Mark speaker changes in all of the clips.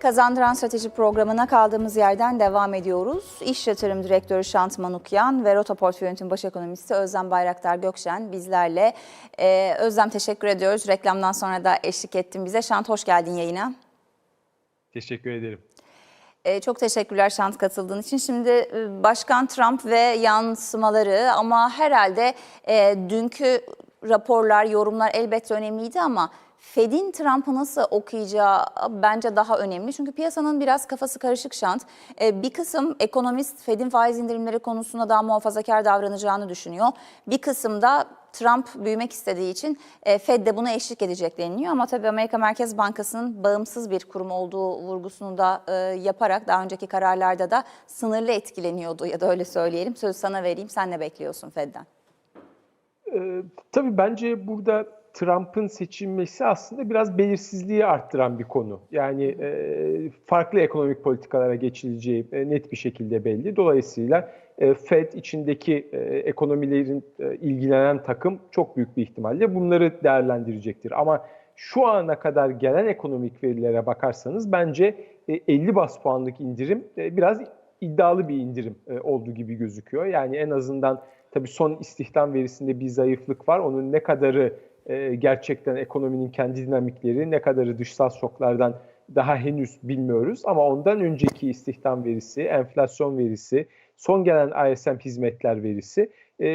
Speaker 1: Kazandıran Strateji programına kaldığımız yerden devam ediyoruz. İş Yatırım Direktörü Şant Manukyan ve Rota Portföy Yönetim Baş Ekonomisti Özlem Bayraktar Gökşen bizlerle. Ee, Özlem teşekkür ediyoruz. Reklamdan sonra da eşlik ettin bize. Şant hoş geldin yayına.
Speaker 2: Teşekkür ederim.
Speaker 1: Ee, çok teşekkürler Şant katıldığın için. Şimdi e, Başkan Trump ve yansımaları ama herhalde e, dünkü raporlar, yorumlar elbette önemliydi ama Fed'in Trump'ı nasıl okuyacağı bence daha önemli. Çünkü piyasanın biraz kafası karışık şant. Ee, bir kısım ekonomist Fed'in faiz indirimleri konusunda daha muhafazakar davranacağını düşünüyor. Bir kısım da Trump büyümek istediği için e, Fed de buna eşlik edecek deniliyor. Ama tabii Amerika Merkez Bankası'nın bağımsız bir kurum olduğu vurgusunu da e, yaparak daha önceki kararlarda da sınırlı etkileniyordu ya da öyle söyleyelim. Sözü sana vereyim. Sen ne bekliyorsun Fed'den?
Speaker 2: Ee, tabii bence burada Trump'ın seçilmesi aslında biraz belirsizliği arttıran bir konu. Yani e, farklı ekonomik politikalara geçileceği e, net bir şekilde belli. Dolayısıyla e, Fed içindeki e, ekonomilerin e, ilgilenen takım çok büyük bir ihtimalle bunları değerlendirecektir. Ama şu ana kadar gelen ekonomik verilere bakarsanız bence e, 50 bas puanlık indirim e, biraz iddialı bir indirim e, olduğu gibi gözüküyor. Yani en azından tabii son istihdam verisinde bir zayıflık var. Onun ne kadarı e, gerçekten ekonominin kendi dinamikleri, ne kadarı dışsal şoklardan daha henüz bilmiyoruz. Ama ondan önceki istihdam verisi, enflasyon verisi, son gelen ISM hizmetler verisi e,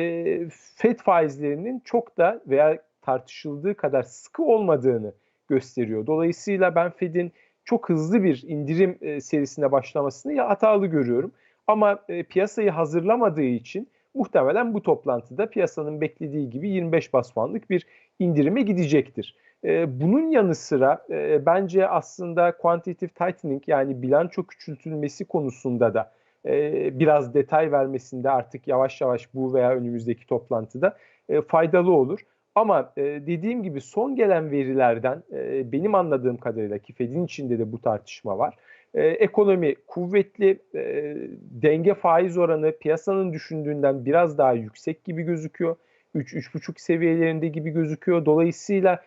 Speaker 2: FED faizlerinin çok da veya tartışıldığı kadar sıkı olmadığını gösteriyor. Dolayısıyla ben Fed'in çok hızlı bir indirim e, serisine başlamasını ya hatalı görüyorum. Ama e, piyasayı hazırlamadığı için muhtemelen bu toplantıda piyasanın beklediği gibi 25 bas puanlık bir indirime gidecektir. E, bunun yanı sıra e, bence aslında quantitative tightening yani bilanço küçültülmesi konusunda da e, biraz detay vermesinde artık yavaş yavaş bu veya önümüzdeki toplantıda e, faydalı olur. Ama dediğim gibi son gelen verilerden benim anladığım kadarıyla ki Fed'in içinde de bu tartışma var. E, ekonomi kuvvetli, e, denge faiz oranı piyasanın düşündüğünden biraz daha yüksek gibi gözüküyor. 3-3,5 seviyelerinde gibi gözüküyor. Dolayısıyla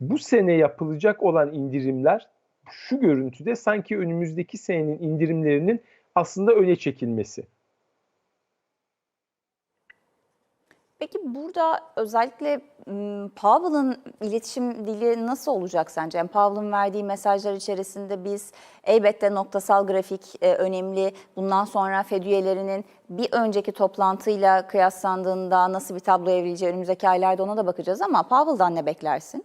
Speaker 2: bu sene yapılacak olan indirimler şu görüntüde sanki önümüzdeki senenin indirimlerinin aslında öne çekilmesi.
Speaker 1: Peki burada özellikle Powell'ın iletişim dili nasıl olacak sence? Yani Powell'ın verdiği mesajlar içerisinde biz elbette noktasal grafik e, önemli. Bundan sonra Fed üyelerinin bir önceki toplantıyla kıyaslandığında nasıl bir tablo evrileceği önümüzdeki aylarda ona da bakacağız ama Powell'dan ne beklersin?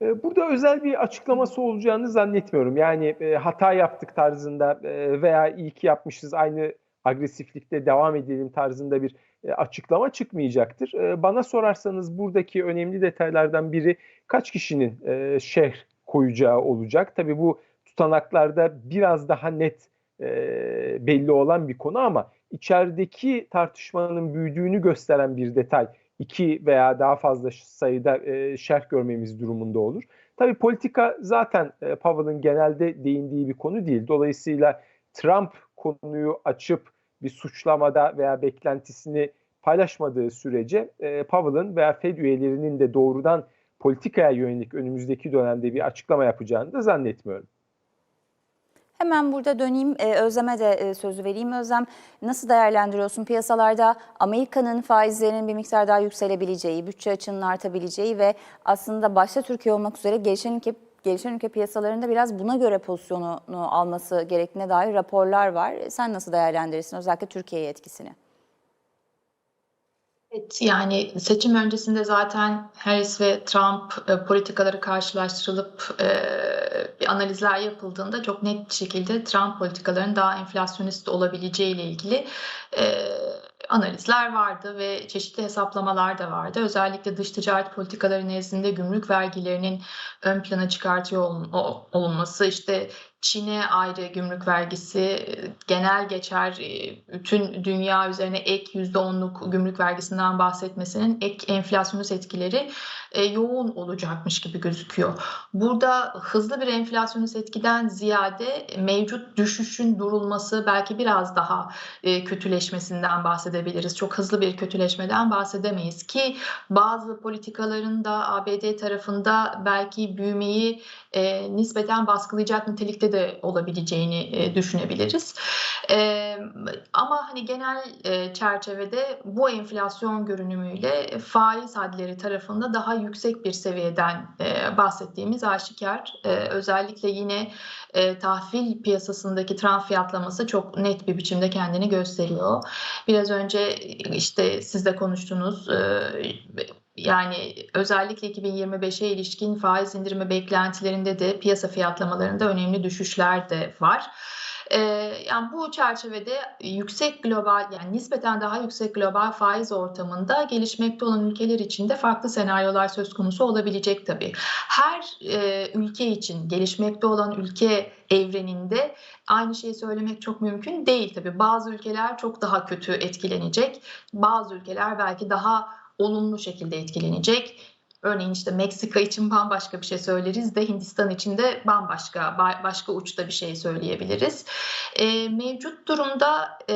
Speaker 2: Burada özel bir açıklaması olacağını zannetmiyorum. Yani hata yaptık tarzında veya iyi ki yapmışız aynı agresiflikte devam edelim tarzında bir açıklama çıkmayacaktır. Bana sorarsanız buradaki önemli detaylardan biri kaç kişinin şerh koyacağı olacak. Tabii bu tutanaklarda biraz daha net belli olan bir konu ama içerideki tartışmanın büyüdüğünü gösteren bir detay iki veya daha fazla sayıda e, şerh görmemiz durumunda olur. Tabii politika zaten e, Powell'ın genelde değindiği bir konu değil. Dolayısıyla Trump konuyu açıp bir suçlamada veya beklentisini paylaşmadığı sürece e, Powell'ın veya Fed üyelerinin de doğrudan politikaya yönelik önümüzdeki dönemde bir açıklama yapacağını da zannetmiyorum.
Speaker 1: Hemen burada döneyim e, Özlem'e de e, sözü vereyim. Özlem nasıl değerlendiriyorsun piyasalarda Amerika'nın faizlerinin bir miktar daha yükselebileceği, bütçe açığının artabileceği ve aslında başta Türkiye olmak üzere gelişen gelişen ülke piyasalarında biraz buna göre pozisyonunu alması gerektiğine dair raporlar var. Sen nasıl değerlendirirsin özellikle Türkiye'ye etkisini?
Speaker 3: Evet, yani seçim öncesinde zaten Harris ve Trump e, politikaları karşılaştırılıp e, bir analizler yapıldığında çok net bir şekilde Trump politikalarının daha enflasyonist olabileceği ile ilgili e, analizler vardı ve çeşitli hesaplamalar da vardı. Özellikle dış ticaret politikaları nezdinde gümrük vergilerinin ön plana çıkartıyor olunması, işte Çin'e ayrı gümrük vergisi genel geçer bütün dünya üzerine ek %10'luk gümrük vergisinden bahsetmesinin ek enflasyonist etkileri yoğun olacakmış gibi gözüküyor. Burada hızlı bir enflasyonist etkiden ziyade mevcut düşüşün durulması belki biraz daha kötüleşmesinden bahsedebiliriz bahsedebiliriz. Çok hızlı bir kötüleşmeden bahsedemeyiz ki bazı politikaların da ABD tarafında belki büyümeyi e, nispeten baskılayacak nitelikte de olabileceğini e, düşünebiliriz. E, ama hani genel e, çerçevede bu enflasyon görünümüyle faiz hadleri tarafında daha yüksek bir seviyeden e, bahsettiğimiz aşikar. E, özellikle yine e, tahvil piyasasındaki tran fiyatlaması çok net bir biçimde kendini gösteriyor. Biraz önce işte siz de konuştunuz. Yani özellikle 2025'e ilişkin faiz indirimi beklentilerinde de piyasa fiyatlamalarında önemli düşüşler de var. Ee, yani bu çerçevede yüksek global yani nispeten daha yüksek global faiz ortamında gelişmekte olan ülkeler için de farklı senaryolar söz konusu olabilecek tabii. Her e, ülke için gelişmekte olan ülke evreninde aynı şeyi söylemek çok mümkün değil tabii. Bazı ülkeler çok daha kötü etkilenecek. Bazı ülkeler belki daha olumlu şekilde etkilenecek. Örneğin işte Meksika için bambaşka bir şey söyleriz de Hindistan için de bambaşka başka uçta bir şey söyleyebiliriz. E, mevcut durumda e,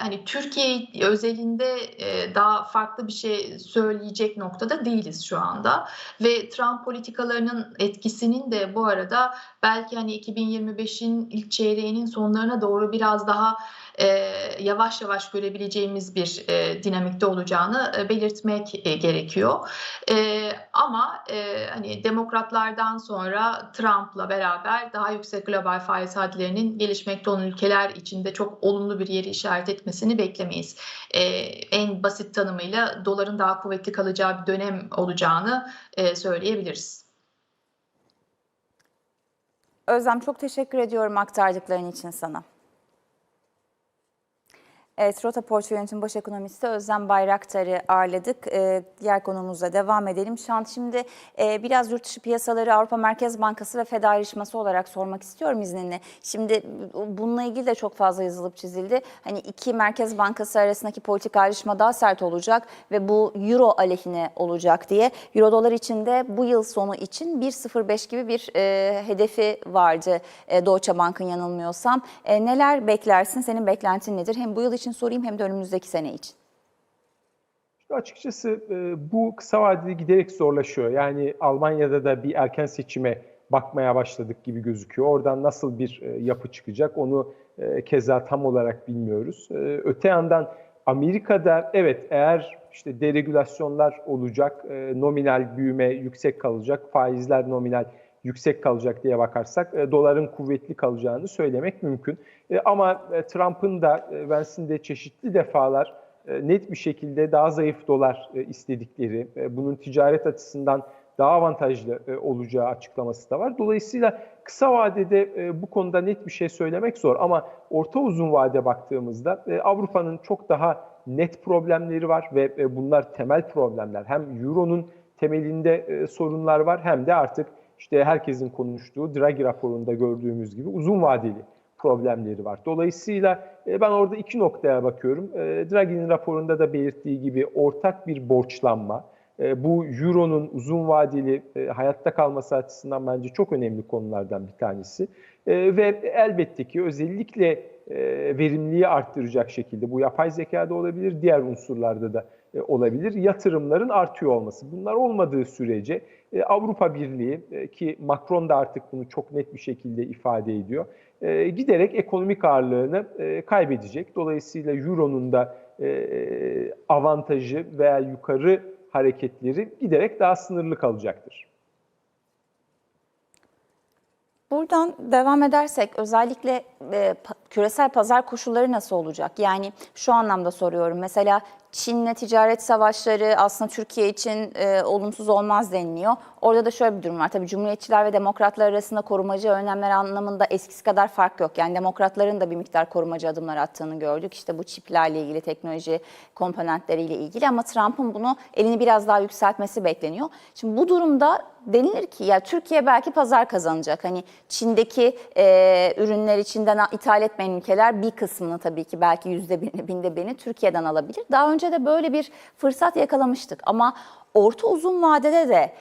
Speaker 3: hani Türkiye özelinde e, daha farklı bir şey söyleyecek noktada değiliz şu anda ve Trump politikalarının etkisinin de bu arada belki hani 2025'in ilk çeyreğinin sonlarına doğru biraz daha e, yavaş yavaş görebileceğimiz bir e, dinamikte olacağını e, belirtmek e, gerekiyor. E, ama e, hani demokratlardan sonra Trump'la beraber daha yüksek global faiz hadlerinin gelişmekte olan ülkeler içinde çok olumlu bir yeri işaret etmesini beklemeyiz. E, en basit tanımıyla doların daha kuvvetli kalacağı bir dönem olacağını e, söyleyebiliriz.
Speaker 1: Özlem çok teşekkür ediyorum aktardıkların için sana. Evet, Rota Portföy Yönetim Baş Ekonomisti Özlem Bayraktar'ı ağırladık. Ee, diğer konumuzla devam edelim. Şu an şimdi e, biraz yurt dışı piyasaları Avrupa Merkez Bankası ve Fed ayrışması olarak sormak istiyorum izninle. Şimdi bununla ilgili de çok fazla yazılıp çizildi. Hani iki Merkez Bankası arasındaki politik ayrışma daha sert olacak ve bu Euro aleyhine olacak diye. Euro dolar için de bu yıl sonu için 1.05 gibi bir e, hedefi vardı e, Deutsche Bank'ın yanılmıyorsam. E, neler beklersin? Senin beklentin nedir? Hem bu yıl için sorayım hem de önümüzdeki sene için.
Speaker 2: Açıkçası bu kısa vadede giderek zorlaşıyor. Yani Almanya'da da bir erken seçime bakmaya başladık gibi gözüküyor. Oradan nasıl bir yapı çıkacak onu keza tam olarak bilmiyoruz. Öte yandan Amerika'da evet eğer işte deregülasyonlar olacak, nominal büyüme yüksek kalacak, faizler nominal yüksek kalacak diye bakarsak e, doların kuvvetli kalacağını söylemek mümkün. E, ama e, Trump'ın da e, Vance'in de çeşitli defalar e, net bir şekilde daha zayıf dolar e, istedikleri, e, bunun ticaret açısından daha avantajlı e, olacağı açıklaması da var. Dolayısıyla kısa vadede e, bu konuda net bir şey söylemek zor ama orta uzun vade baktığımızda e, Avrupa'nın çok daha net problemleri var ve e, bunlar temel problemler. Hem Euro'nun temelinde e, sorunlar var hem de artık işte herkesin konuştuğu Draghi raporunda gördüğümüz gibi uzun vadeli problemleri var. Dolayısıyla e, ben orada iki noktaya bakıyorum. E, Draghi'nin raporunda da belirttiği gibi ortak bir borçlanma, e, bu Euro'nun uzun vadeli hayatta kalması açısından bence çok önemli konulardan bir tanesi. Ve elbette ki özellikle verimliliği arttıracak şekilde bu yapay zekada olabilir, diğer unsurlarda da olabilir. Yatırımların artıyor olması. Bunlar olmadığı sürece Avrupa Birliği ki Macron da artık bunu çok net bir şekilde ifade ediyor. Giderek ekonomik ağırlığını kaybedecek. Dolayısıyla Euro'nun da avantajı veya yukarı hareketleri giderek daha sınırlı kalacaktır.
Speaker 1: Buradan devam edersek özellikle e, küresel pazar koşulları nasıl olacak? Yani şu anlamda soruyorum. Mesela Çin'le ticaret savaşları aslında Türkiye için e, olumsuz olmaz deniliyor. Orada da şöyle bir durum var. Tabii Cumhuriyetçiler ve demokratlar arasında korumacı önlemler anlamında eskisi kadar fark yok. Yani demokratların da bir miktar korumacı adımlar attığını gördük. İşte bu çiplerle ilgili, teknoloji komponentleriyle ilgili ama Trump'ın bunu elini biraz daha yükseltmesi bekleniyor. Şimdi bu durumda denilir ki ya Türkiye belki pazar kazanacak. Hani Çin'deki e, ürünler içinden ithal etmeyen ülkeler bir kısmını tabii ki belki yüzde birini, binde birini Türkiye'den alabilir. Daha önce de böyle bir fırsat yakalamıştık ama orta uzun vadede de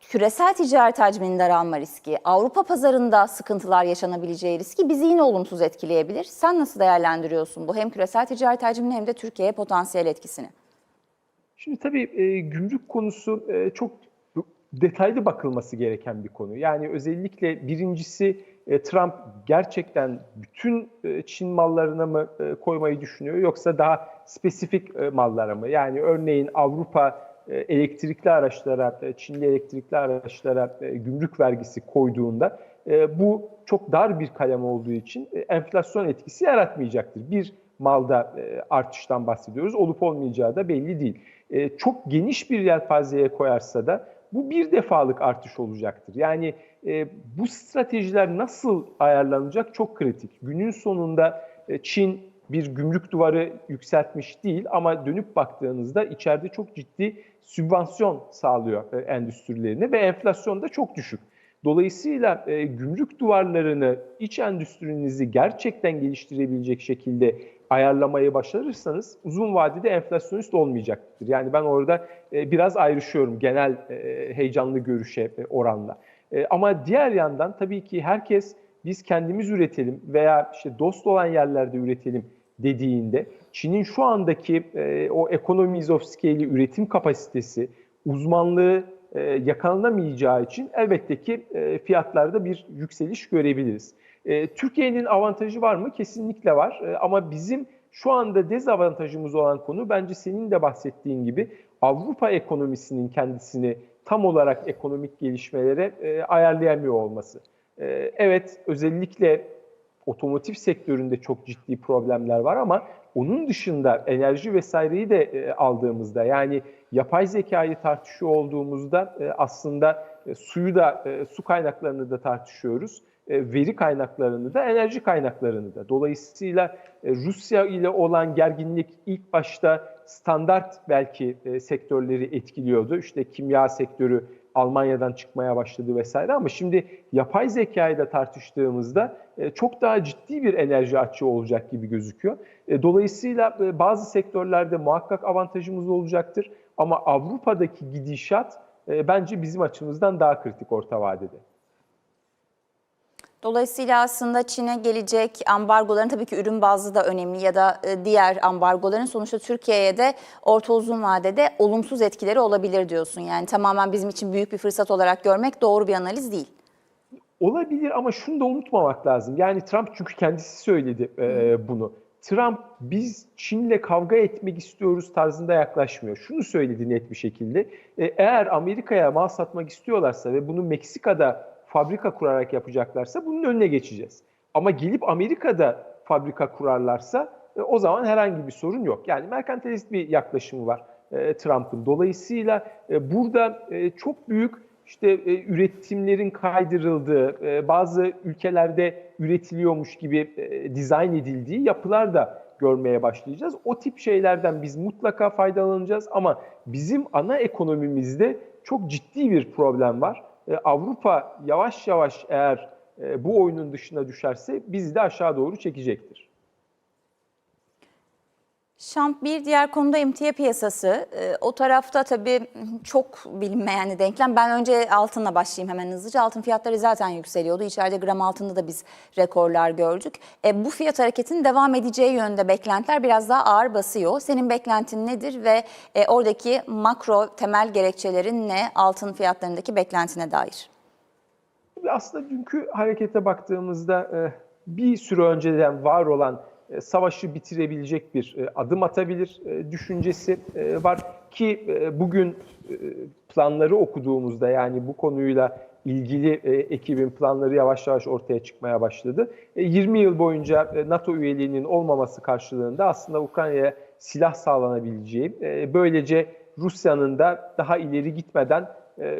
Speaker 1: küresel ticaret hacminin daralma riski, Avrupa pazarında sıkıntılar yaşanabileceği riski bizi yine olumsuz etkileyebilir. Sen nasıl değerlendiriyorsun bu hem küresel ticaret hacmini hem de Türkiye'ye potansiyel etkisini?
Speaker 2: Şimdi tabii e, gümrük konusu e, çok detaylı bakılması gereken bir konu. Yani özellikle birincisi e, Trump gerçekten bütün e, Çin mallarına mı e, koymayı düşünüyor yoksa daha spesifik e, mallara mı? Yani örneğin Avrupa e, elektrikli araçlara, e, Çinli elektrikli araçlara e, gümrük vergisi koyduğunda e, bu çok dar bir kalem olduğu için e, enflasyon etkisi yaratmayacaktır. Bir malda e, artıştan bahsediyoruz. Olup olmayacağı da belli değil. E, çok geniş bir yelpazeye koyarsa da bu bir defalık artış olacaktır. Yani e, bu stratejiler nasıl ayarlanacak çok kritik. Günün sonunda e, Çin bir gümrük duvarı yükseltmiş değil ama dönüp baktığınızda içeride çok ciddi sübvansiyon sağlıyor e, endüstrilerine ve enflasyon da çok düşük. Dolayısıyla e, gümrük duvarlarını iç endüstrinizi gerçekten geliştirebilecek şekilde ayarlamayı başarırsanız uzun vadede enflasyonist olmayacaktır. Yani ben orada e, biraz ayrışıyorum genel e, heyecanlı görüşe e, oranla. E, ama diğer yandan tabii ki herkes biz kendimiz üretelim veya işte dost olan yerlerde üretelim dediğinde Çin'in şu andaki e, o economies of scale'i üretim kapasitesi, uzmanlığı e, yakalanamayacağı için elbette ki e, fiyatlarda bir yükseliş görebiliriz. E, Türkiye'nin avantajı var mı? Kesinlikle var. E, ama bizim şu anda dezavantajımız olan konu bence senin de bahsettiğin gibi Avrupa ekonomisinin kendisini tam olarak ekonomik gelişmelere e, ayarlayamıyor olması. E, evet özellikle otomotiv sektöründe çok ciddi problemler var ama onun dışında enerji vesaireyi de e, aldığımızda yani yapay zekayı tartışıyor olduğumuzda e, aslında suyu da su kaynaklarını da tartışıyoruz. E, veri kaynaklarını da enerji kaynaklarını da. Dolayısıyla e, Rusya ile olan gerginlik ilk başta standart belki e, sektörleri etkiliyordu. İşte kimya sektörü Almanya'dan çıkmaya başladı vesaire ama şimdi yapay zekayı da tartıştığımızda çok daha ciddi bir enerji açığı olacak gibi gözüküyor. Dolayısıyla bazı sektörlerde muhakkak avantajımız olacaktır ama Avrupa'daki gidişat bence bizim açımızdan daha kritik orta vadede.
Speaker 1: Dolayısıyla aslında Çin'e gelecek ambargoların tabii ki ürün bazlı da önemli ya da e, diğer ambargoların sonuçta Türkiye'ye de orta uzun vadede olumsuz etkileri olabilir diyorsun. Yani tamamen bizim için büyük bir fırsat olarak görmek doğru bir analiz değil.
Speaker 2: Olabilir ama şunu da unutmamak lazım. Yani Trump çünkü kendisi söyledi e, bunu. Trump biz Çin'le kavga etmek istiyoruz tarzında yaklaşmıyor. Şunu söyledi net bir şekilde. E, eğer Amerika'ya mal satmak istiyorlarsa ve bunu Meksika'da fabrika kurarak yapacaklarsa bunun önüne geçeceğiz. Ama gelip Amerika'da fabrika kurarlarsa e, o zaman herhangi bir sorun yok. Yani merkantilist bir yaklaşımı var e, Trump'ın. Dolayısıyla e, burada e, çok büyük işte e, üretimlerin kaydırıldığı, e, bazı ülkelerde üretiliyormuş gibi e, dizayn edildiği yapılar da görmeye başlayacağız. O tip şeylerden biz mutlaka faydalanacağız ama bizim ana ekonomimizde çok ciddi bir problem var. E, Avrupa yavaş yavaş eğer e, bu oyunun dışına düşerse bizi de aşağı doğru çekecektir.
Speaker 1: Şamp bir diğer konuda emtia piyasası. Ee, o tarafta tabii çok bilinmeyen denklem. Ben önce altınla başlayayım hemen hızlıca. Altın fiyatları zaten yükseliyordu. İçeride gram altında da biz rekorlar gördük. E, bu fiyat hareketinin devam edeceği yönde beklentiler biraz daha ağır basıyor. Senin beklentin nedir ve e, oradaki makro temel gerekçelerin ne altın fiyatlarındaki beklentine dair?
Speaker 2: Aslında dünkü harekete baktığımızda e, bir süre önceden var olan e, savaşı bitirebilecek bir e, adım atabilir düşüncesi var ki bugün planları okuduğumuzda yani bu konuyla ilgili ekibin planları yavaş yavaş ortaya çıkmaya başladı. 20 yıl boyunca NATO üyeliğinin olmaması karşılığında aslında Ukrayna'ya silah sağlanabileceği, böylece Rusya'nın da daha ileri gitmeden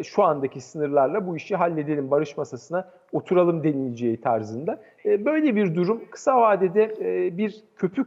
Speaker 2: şu andaki sınırlarla bu işi halledelim, barış masasına oturalım denileceği tarzında. Böyle bir durum kısa vadede bir köpük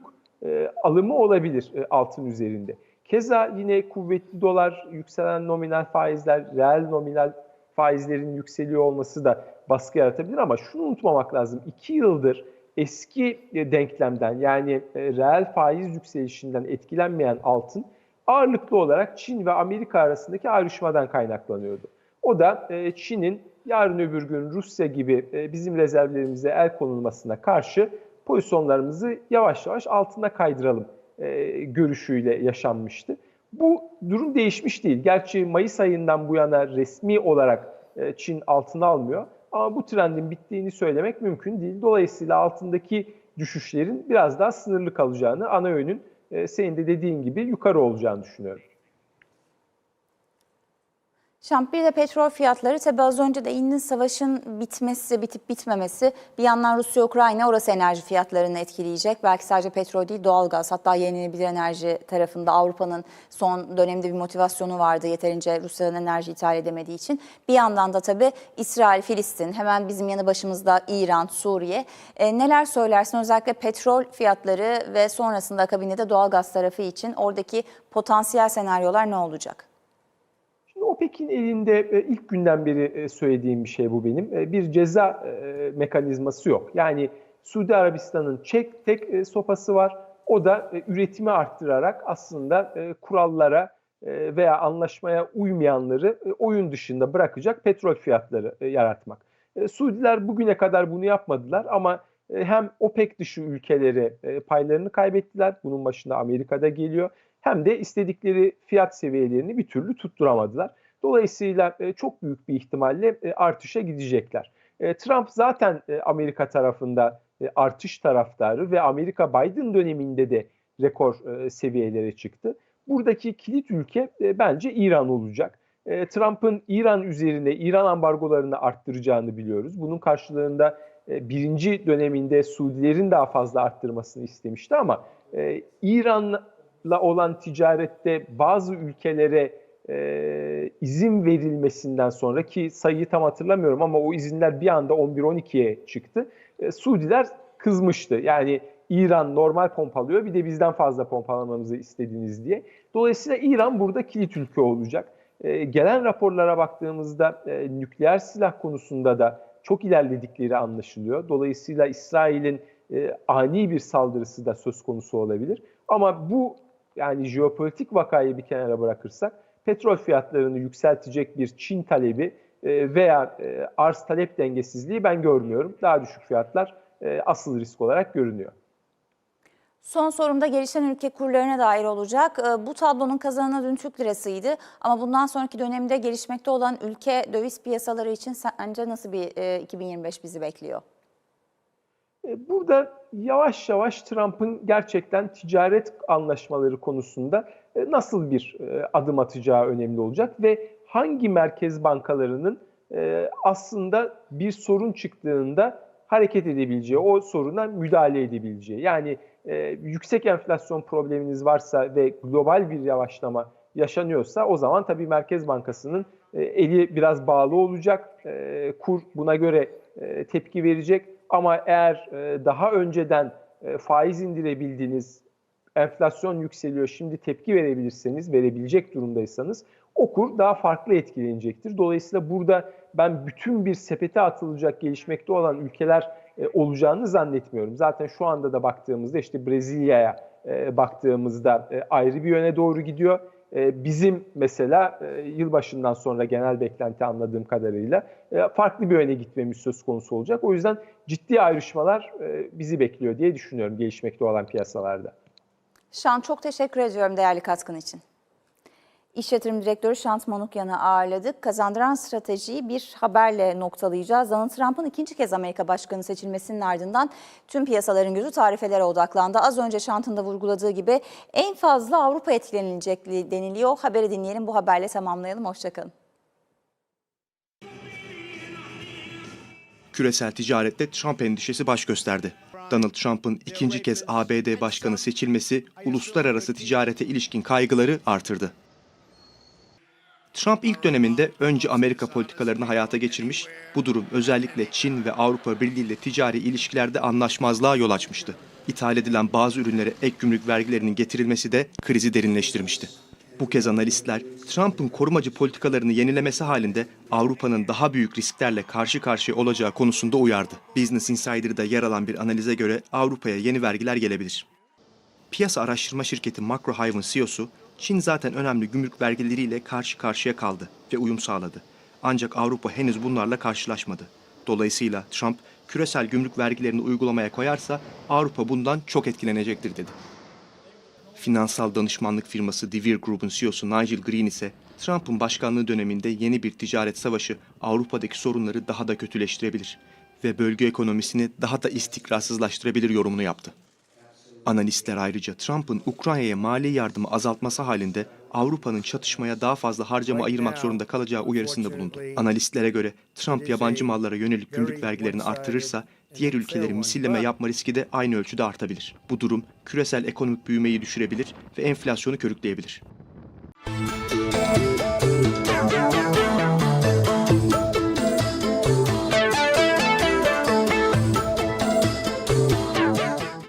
Speaker 2: alımı olabilir altın üzerinde. Keza yine kuvvetli dolar, yükselen nominal faizler, reel nominal faizlerin yükseliyor olması da baskı yaratabilir ama şunu unutmamak lazım. İki yıldır eski denklemden yani reel faiz yükselişinden etkilenmeyen altın ağırlıklı olarak Çin ve Amerika arasındaki ayrışmadan kaynaklanıyordu. O da e, Çin'in yarın öbür gün Rusya gibi e, bizim rezervlerimize el konulmasına karşı pozisyonlarımızı yavaş yavaş altına kaydıralım e, görüşüyle yaşanmıştı. Bu durum değişmiş değil. Gerçi Mayıs ayından bu yana resmi olarak Çin altına almıyor. Ama bu trendin bittiğini söylemek mümkün değil. Dolayısıyla altındaki düşüşlerin biraz daha sınırlı kalacağını, ana e, senin de dediğin gibi yukarı olacağını düşünüyorum.
Speaker 1: Şamp bir de petrol fiyatları tabii az önce değindin savaşın bitmesi, bitip bitmemesi bir yandan Rusya, Ukrayna orası enerji fiyatlarını etkileyecek. Belki sadece petrol değil doğalgaz hatta yenilenebilir enerji tarafında Avrupa'nın son dönemde bir motivasyonu vardı yeterince Rusya'dan enerji ithal edemediği için. Bir yandan da tabii İsrail, Filistin, hemen bizim yanı başımızda İran, Suriye. E, neler söylersin özellikle petrol fiyatları ve sonrasında akabinde de doğalgaz tarafı için oradaki potansiyel senaryolar ne olacak?
Speaker 2: OPEC'in elinde e, ilk günden beri e, söylediğim bir şey bu benim. E, Bir ceza mekanizması yok. Yani Suudi Arabistan'ın çek tek sopası var. O da üretimi arttırarak aslında kurallara veya anlaşmaya uymayanları oyun dışında bırakacak petrol fiyatları yaratmak. Suudiler bugüne kadar bunu yapmadılar ama hem OPEC dışı ülkeleri paylarını kaybettiler. Bunun başında Amerika'da geliyor hem de istedikleri fiyat seviyelerini bir türlü tutturamadılar. Dolayısıyla e, çok büyük bir ihtimalle e, artışa gidecekler. E, Trump zaten e, Amerika tarafında e, artış taraftarı ve Amerika Biden döneminde de rekor e, seviyelere çıktı. Buradaki kilit ülke e, bence İran olacak. E, Trump'ın İran üzerine İran ambargolarını arttıracağını biliyoruz. Bunun karşılığında e, birinci döneminde Suudilerin daha fazla arttırmasını istemişti ama e, İran olan ticarette bazı ülkelere e, izin verilmesinden sonra ki sayıyı tam hatırlamıyorum ama o izinler bir anda 11-12'ye çıktı. E, Suudiler kızmıştı. Yani İran normal pompalıyor bir de bizden fazla pompalamamızı istediniz diye. Dolayısıyla İran burada kilit ülke olacak. E, gelen raporlara baktığımızda e, nükleer silah konusunda da çok ilerledikleri anlaşılıyor. Dolayısıyla İsrail'in e, ani bir saldırısı da söz konusu olabilir. Ama bu yani jeopolitik vakayı bir kenara bırakırsak petrol fiyatlarını yükseltecek bir Çin talebi e, veya e, arz talep dengesizliği ben görmüyorum. Daha düşük fiyatlar e, asıl risk olarak görünüyor.
Speaker 1: Son sorumda gelişen ülke kurlarına dair olacak. Bu tablonun kazananı dün Türk lirasıydı. Ama bundan sonraki dönemde gelişmekte olan ülke döviz piyasaları için sence nasıl bir e, 2025 bizi bekliyor?
Speaker 2: Burada yavaş yavaş Trump'ın gerçekten ticaret anlaşmaları konusunda nasıl bir e, adım atacağı önemli olacak ve hangi merkez bankalarının e, aslında bir sorun çıktığında hareket edebileceği, o soruna müdahale edebileceği. Yani e, yüksek enflasyon probleminiz varsa ve global bir yavaşlama yaşanıyorsa o zaman tabii Merkez Bankası'nın e, eli biraz bağlı olacak. E, kur buna göre e, tepki verecek. Ama eğer e, daha önceden e, faiz indirebildiğiniz, enflasyon yükseliyor, şimdi tepki verebilirseniz, verebilecek durumdaysanız o kur daha farklı etkilenecektir. Dolayısıyla burada ben bütün bir sepete atılacak gelişmekte olan ülkeler e, olacağını zannetmiyorum. Zaten şu anda da baktığımızda işte Brezilya'ya e, baktığımızda e, ayrı bir yöne doğru gidiyor. E, bizim mesela e, yılbaşından sonra genel beklenti anladığım kadarıyla e, farklı bir yöne gitmemiz söz konusu olacak. O yüzden ciddi ayrışmalar e, bizi bekliyor diye düşünüyorum gelişmekte olan piyasalarda.
Speaker 1: Şan çok teşekkür ediyorum değerli katkın için. İş Yatırım Direktörü Şant Manukyan'ı ağırladık. Kazandıran stratejiyi bir haberle noktalayacağız. Donald Trump'ın ikinci kez Amerika Başkanı seçilmesinin ardından tüm piyasaların gözü tarifelere odaklandı. Az önce Şant'ın da vurguladığı gibi en fazla Avrupa etkilenilecek deniliyor. Haberi dinleyelim bu haberle tamamlayalım. Hoşçakalın.
Speaker 4: Küresel ticarette Trump endişesi baş gösterdi. Donald Trump'ın ikinci kez ABD başkanı seçilmesi uluslararası ticarete ilişkin kaygıları artırdı. Trump ilk döneminde önce Amerika politikalarını hayata geçirmiş, bu durum özellikle Çin ve Avrupa Birliği ile ticari ilişkilerde anlaşmazlığa yol açmıştı. İthal edilen bazı ürünlere ek gümrük vergilerinin getirilmesi de krizi derinleştirmişti. Bu kez analistler Trump'ın korumacı politikalarını yenilemesi halinde Avrupa'nın daha büyük risklerle karşı karşıya olacağı konusunda uyardı. Business Insider'da yer alan bir analize göre Avrupa'ya yeni vergiler gelebilir. Piyasa araştırma şirketi Macro Hive'ın CEO'su, Çin zaten önemli gümrük vergileriyle karşı karşıya kaldı ve uyum sağladı. Ancak Avrupa henüz bunlarla karşılaşmadı. Dolayısıyla Trump küresel gümrük vergilerini uygulamaya koyarsa Avrupa bundan çok etkilenecektir dedi. Finansal danışmanlık firması Devere Group'un CEO'su Nigel Green ise Trump'ın başkanlığı döneminde yeni bir ticaret savaşı Avrupa'daki sorunları daha da kötüleştirebilir ve bölge ekonomisini daha da istikrarsızlaştırabilir yorumunu yaptı. Analistler ayrıca Trump'ın Ukrayna'ya mali yardımı azaltması halinde Avrupa'nın çatışmaya daha fazla harcama ayırmak zorunda kalacağı uyarısında bulundu. Analistlere göre Trump yabancı mallara yönelik gümrük vergilerini artırırsa diğer ülkelerin misilleme yapma riski de aynı ölçüde artabilir. Bu durum küresel ekonomik büyümeyi düşürebilir ve enflasyonu körükleyebilir. Müzik